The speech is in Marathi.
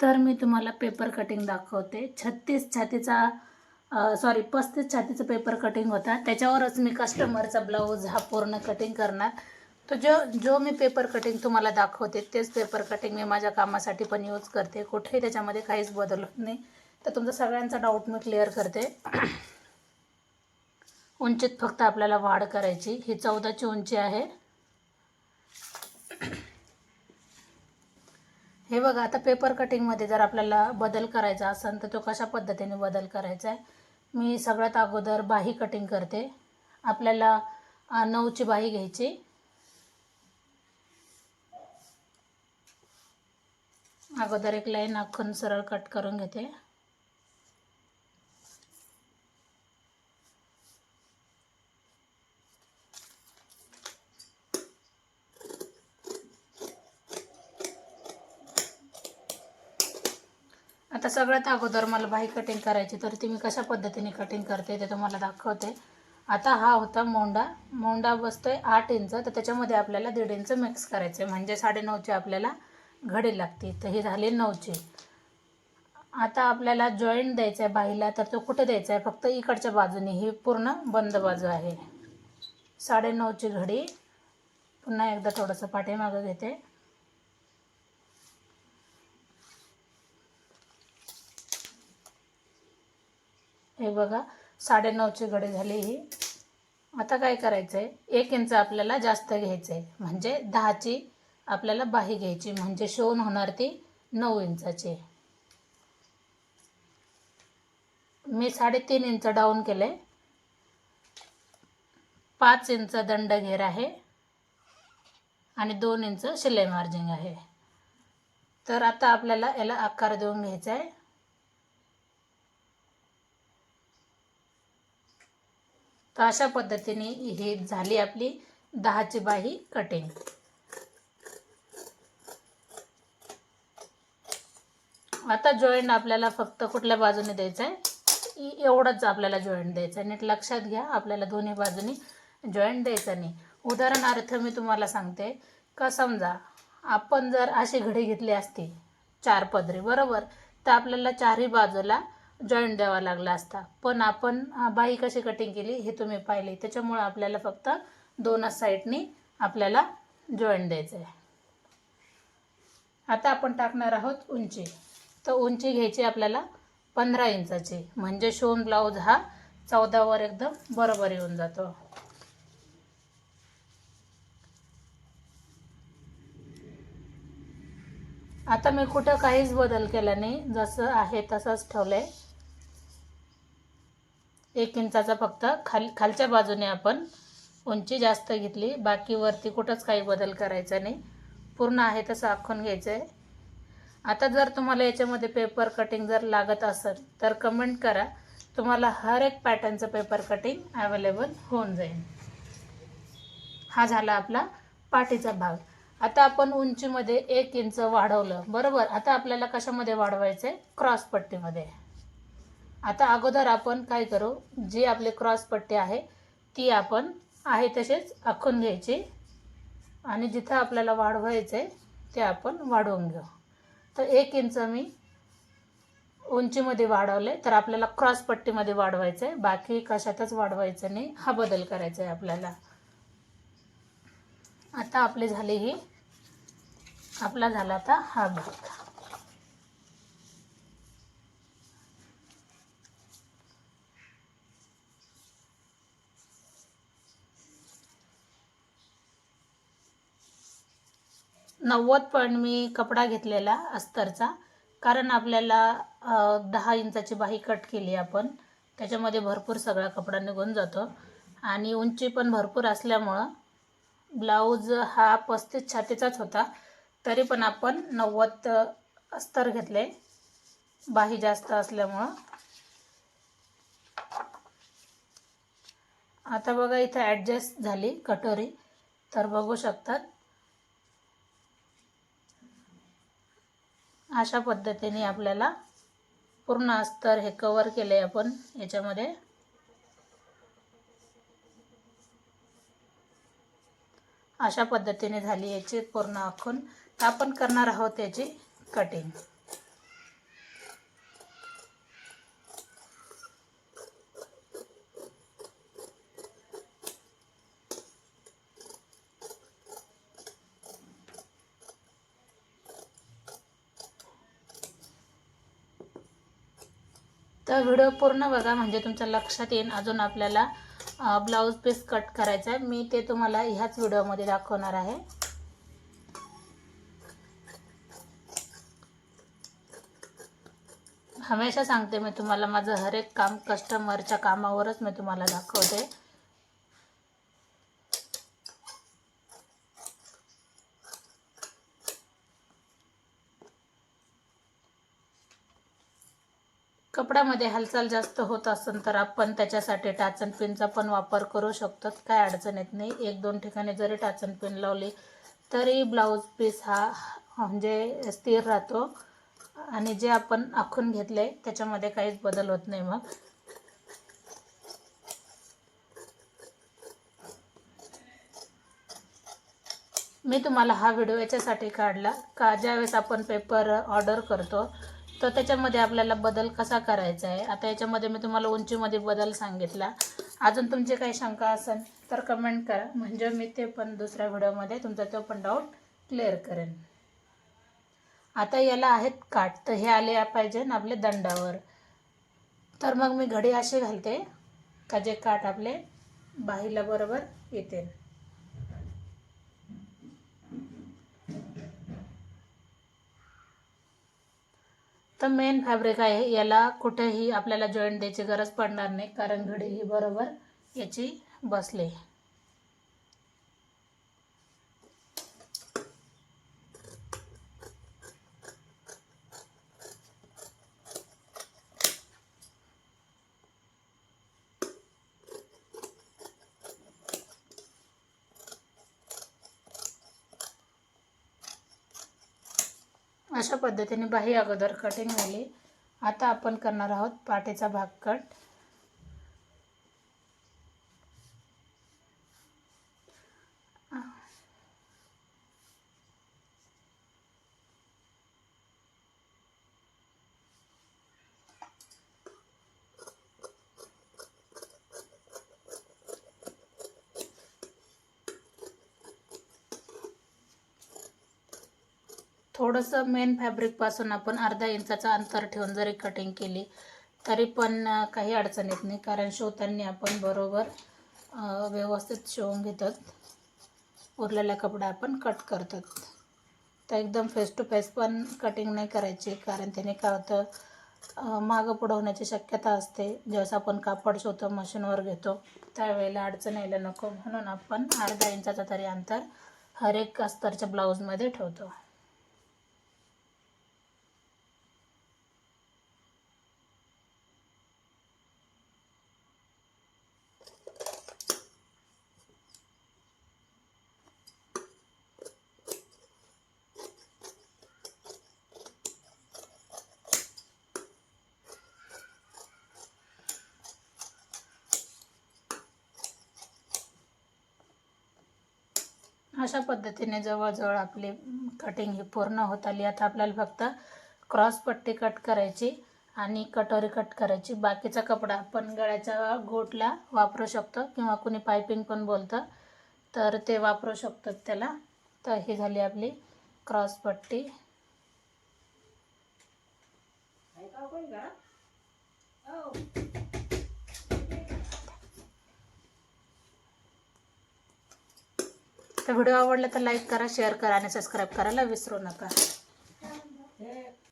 तर मी तुम्हाला पेपर कटिंग दाखवते. छत्तीस छातीचा सॉरी पस्तीस छातीचं पेपर कटिंग होता. त्याच्यावरच मी कस्टमरचा ब्लाऊज हा पूर्ण कटिंग करणार. तो जो जो मी पेपर कटिंग तुम्हाला दाखवते तेच पेपर कटिंग मी माझ्या कामासाठी पण यूज करते. कुठेही त्याच्यामध्ये काहीच बदल होत नाही. तर तुमचा सगळ्यांचा डाऊट मी क्लिअर करते. उंचीत फक्त आपल्याला वाढ करायची. ही चौदाची उंची आहे. हे बघा आता पेपर कटिंगमध्ये जर आपल्याला बदल करायचा असेल तर तो कशा पद्धतीने बदल करायचा आहे? मी सगळ्यात अगोदर बाही कटिंग करते. आपल्याला नऊची बाही घ्यायची. अगोदर एक लाईन आखून सरळ कट करून घेते. आता सगळ्यात अगोदर मला बाही कटिंग करायची तर ती मी कशा पद्धतीने कटिंग करते ते तुम्हाला दाखवते. आता हा होता मोंडा. मोंडा बसतोय आठ इंच तर त्याच्यामध्ये आपल्याला दीड इंच मिक्स करायचे म्हणजे साडेनऊची आपल्याला घडी लागते तर ही झाली नऊची आता आपल्याला जॉईंट द्यायचा आहे बाईला तर तो कुठे द्यायचा आहे फक्त इकडच्या बाजूने. ही पूर्ण बंद बाजू आहे. साडेनऊची घडी. पुन्हा एकदा थोडंसं पाठीमागं घेते. हे बघा साडेनऊचे गडे झाले ही. आता काय करायचं आहे एक इंच आपल्याला जास्त घ्यायचं आहे म्हणजे दहाची आपल्याला बाही घ्यायची. म्हणजे शोन होणार ती नऊ इंचाची. मी साडेतीन इंच डाऊन केले पाच इंच दंड घेर आहे. आणि दोन इंच शिलाई मार्जिंग आहे. तर आता आपल्याला याला आकार देऊन घ्यायचा आहे तर अशा पद्धतीने ही झाली आपली दहाची बाही कटिंग आता जॉईंट आपल्याला फक्त कुठल्या बाजूने द्यायचं आहे एवढंच आपल्याला जॉईंट द्यायचं आहे नीट लक्षात घ्या आपल्याला दोन्ही बाजूनी जॉईंट द्यायचं नाही. उदाहरणार्थ मी तुम्हाला सांगते का समजा आपण जर अशी घडी घेतली असती चार पदरी बरोबर? तर आपल्याला चारही बाजूला जॉईंट द्यावा लागला असता. पण आपण बाई बाही कशी कटिंग केली हे तुम्ही पाहिले. त्याच्यामुळे आपल्याला फक्त दोनच साईडनी आपल्याला जॉईंट द्यायचं आहे आता आपण टाकणार आहोत उंची. तर उंची घ्यायची आपल्याला पंधरा इंचाची. म्हणजे शोन ब्लाऊज हा चौदावर एकदम बरोबर येऊन जातो. आता मी कुठं काहीच बदल केला नाही. जसं आहे तसंच ठेवलं आहे एक इंचाचा फक्त. खाल खालच्या बाजूने आपण उंची जास्त घेतली. बाकी वरती कुठंच काही बदल करायचा नाही. पूर्ण आहे तसं आखून घ्यायचं आहे आता जर तुम्हाला याच्यामध्ये पेपर कटिंग जर लागत असेल तर कमेंट करा. तुम्हाला हर एक पॅटर्नचं पेपर कटिंग अवेलेबल होऊन जाईल. हा झाला आपला पाठीचा भाग. आता आपण उंचीमध्ये एक इंच वाढवलं. बरोबर? आता आपल्याला कशामध्ये वाढवायचं आहे क्रॉस पट्टीमध्ये. आता अगोदर आपण काय करू? जी आपली क्रॉस पट्टी आहे ती आपण आहे तसेच आखून घ्यायची. आणि जिथं आपल्याला वाढवायचं आहे ते आपण वाढवून घेऊ. तर एक इंच मी उंचीमध्ये वाढवले तर आपल्याला क्रॉस पट्टीमध्ये वाढवायचं आहे बाकी कशातच वाढवायचं नाही. हा बदल करायचा आहे आपल्याला. आता आपली झाली ही. आपला झाला आता हा भाग. नव्वद पॉईंट मी कपडा घेतलेला अस्तरचा. कारण आपल्याला दहा इंचाची बाही कट केली आपण. त्याच्यामध्ये भरपूर सगळा कपडा निघून जातो. आणि उंची पण भरपूर असल्यामुळं ब्लाऊज हा पस्तीस छातीचाच होता. तरी पण आपण नव्वद अस्तर घेतले. बाही जास्त असल्यामुळं. आता बघा इथं ॲडजस्ट झाली कटोरी. तर बघू शकतात. अशा पद्धतीने आपल्याला पूर्ण अस्तर हे कवर केले आपण याच्यामध्ये. अशा पद्धतीने झाली याची पूर्ण आखून. तर आपण करणार आहोत याची कटिंग तर व्हिडिओ पूर्ण बघा म्हणजे तुमच्या लक्षात येईल अजून आपल्याला ब्लाऊज पीस कट करायचा आहे. मी ते तुम्हाला ह्याच व्हिडिओमध्ये दाखवणार आहे. हमेशा सांगते मी तुम्हाला माझं हर एक काम कस्टमरच्या कामावरच मी तुम्हाला दाखवते. कपड्यामध्ये हालचाल जास्त होत असेल तर आपण त्याच्यासाठी टाचन पिनचा पण वापर करू शकतो. काय अडचण येत नाही. एक दोन ठिकाणी जरी टाचन पिन लावली तरी ब्लाऊज पीस हा म्हणजे स्थिर राहतो. आणि जे आपण आखून घेतले त्याच्यामध्ये काहीच बदल होत नाही मग. मी तुम्हाला हा व्हिडिओ याच्यासाठी काढला. का ज्यावेळेस आपण पेपर ऑर्डर करतो तर त्याच्यामध्ये आपल्याला बदल कसा करायचा आहे? आता याच्यामध्ये मी तुम्हाला उंचीमध्ये बदल सांगितला. अजून तुमचे काही शंका असेल तर कमेंट करा. म्हणजे मी ते पण दुसऱ्या व्हिडिओमध्ये तुमचा तो पण डाऊट क्लिअर करेन. आता याला आहेत काठ. तर हे आले पाहिजे ना आपले दंडावर. तर मग मी घडी अशी घालते का जे काठ आपले बाहीला बरोबर येते. तर मेन फॅब्रिक आहे. याला कुठेही आपल्याला जॉईंट द्यायची गरज पडणार नाही. कारण घडी ही बरोबर याची बसले. अशा पद्धतीने बाही अगोदर कटिंग झाली. आता आपण करणार आहोत पाठीचा भाग कट थोडंसं मेन फॅब्रिकपासून आपण अर्धा इंचाचं अंतर ठेवून जरी कटिंग केली तरी पण काही अडचण येत नाही. कारण शिवताना आपण बरोबर व्यवस्थित शिवून घेतात. उरलेला कपडा आपण कट करतात. तर एकदम फेस टू फेस पण कटिंग नाही करायची कारण त्याने काय होतं मागं पुढं होण्याची शक्यता असते. ज्यावेळेस आपण कापड शिवतो मशीनवर घेतो त्यावेळेला अडचण यायला नको. म्हणून आपण अर्धा इंचाचा तरी अंतर हर एक अस्तरच्या ब्लाऊजमध्ये ठेवतो. अशा पद्धतीने जवळजवळ आपली कटिंग ही पूर्ण होत आली. आता आपल्याला फक्त क्रॉस पट्टी कट करायची आणि कटोरी कट करायची. बाकीचा कपडा आपण गळ्याच्या गोटला वापरू शकतो किंवा कुणी पायपिंग पण बोलतं तर ते वापरू शकतो त्याला. तर ही झाली आपली क्रॉस पट्टी. तर व्हिडिओ आवडला तर लाईक करा शेअर करा आणि सबस्क्राईब करायला विसरू नका.